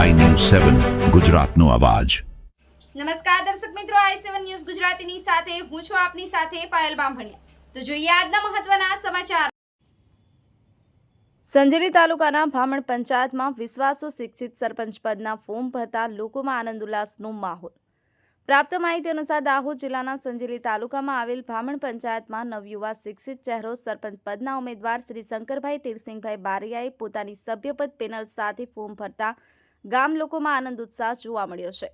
સેવન ગુજરાતનો અવાજ. નમસ્કાર દર્શક મિત્રો આઈ સેવન ન્યૂઝ ગુજરાતીની સાથે હું છું આપની સાથે પાયલ બામભણિયા. તો જોઈએ આજના મહત્વના સમાચાર. સંજેલી તાલુકાના ભામણ પંચાયતમાં વિશ્વાસુ શિક્ષિત સરપંચ પદના ફોર્મ ભરતા લોકોમાં આનંદ ઉલ્લાસનો માહોલ. પ્રાપ્ત માહિતી અનુસાર દાહોદ જિલ્લાના સંજેલી તાલુકામાં આવેલ ભામણ પંચાયતમાં નવયુવા શિક્ષિત ચહેરો સરપંચ પદના ઉમેદવાર શ્રી શંકરભાઈ તીરસિંહભાઈ બારિયાએ પોતાની સભ્યપદ પેનલ સાથે ફોર્મ ભરતા ગામ લોકોમાં આનંદ, ઉત્સાહ જોવા મળ્યો છે.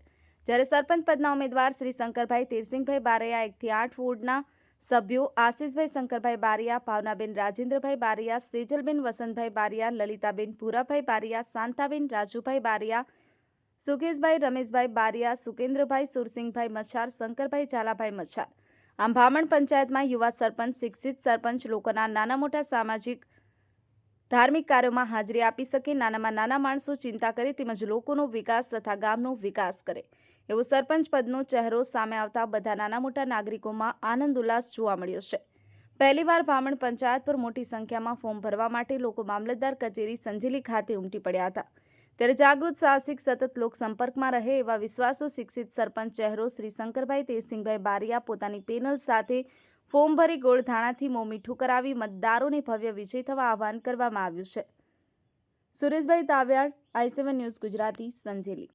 જ્યારે સરપંચ પદના ઉમેદવાર શ્રી શંકરભાઈ તીરસિંહભાઈ બારૈયા એકથી આઠ વોર્ડના સભ્યો આશીષભાઈ શંકરભાઈ બારિયા, ભાવનાબેન રાજેન્દ્રભાઈ બારિયા, સેજલબેન વસંતભાઈ બારિયા, લલિતાબેન ભૂરાભાઈ બારિયા, શાંતાબેન રાજુભાઈ બારિયા, સુકેશભાઈ રમેશભાઈ બારિયા, સુકેન્દ્રભાઈ સુરસિંહભાઈ મચ્છાર, શંકરભાઈ ઝાલાભાઈ મચ્છાર. આમ ભામણ પંચાયતમાં યુવા સરપંચ, શિક્ષિત સરપંચ, લોકોના નાના મોટા સામાજિક ધાર્મિક કાર્યોમાં હાજરી આપી શકે, નાનામાં નાના માણસો ચિંતા કરે તેમજ લોકોનો વિકાસ તથા ગામનો વિકાસ કરે. એવો સરપંચ પદનો ચહેરો સામે આવતા બધા નાના મોટા નાગરિકોમાં આનંદ ઉલ્લાસ જોવા મળ્યો છે. પહેલીવાર ભામણ પંચાયત પર મોટી સંખ્યામાં ફોર્મ ભરવા માટે લોકો મામલતદાર કચેરી સંજેલી ખાતે ઉમટી પડ્યા હતા. ત્યારે જાગૃત સાહસિક સતત લોક સંપર્કમાં રહે એવા વિશ્વાસો શિક્ષિત સરપંચ ચહેરો શ્રી શંકરભાઈ તેજસિંહભાઈ બારિયા પોતાની પેનલ સાથે ફોર્મ ભરી ગોળધાણાથી મોં મીઠું કરાવી મતદારોને ભવ્ય વિજય થવા આહવાન કરવામાં આવ્યું છે. Sureshbhai Tavyad I news Gujarati, Sanjeli.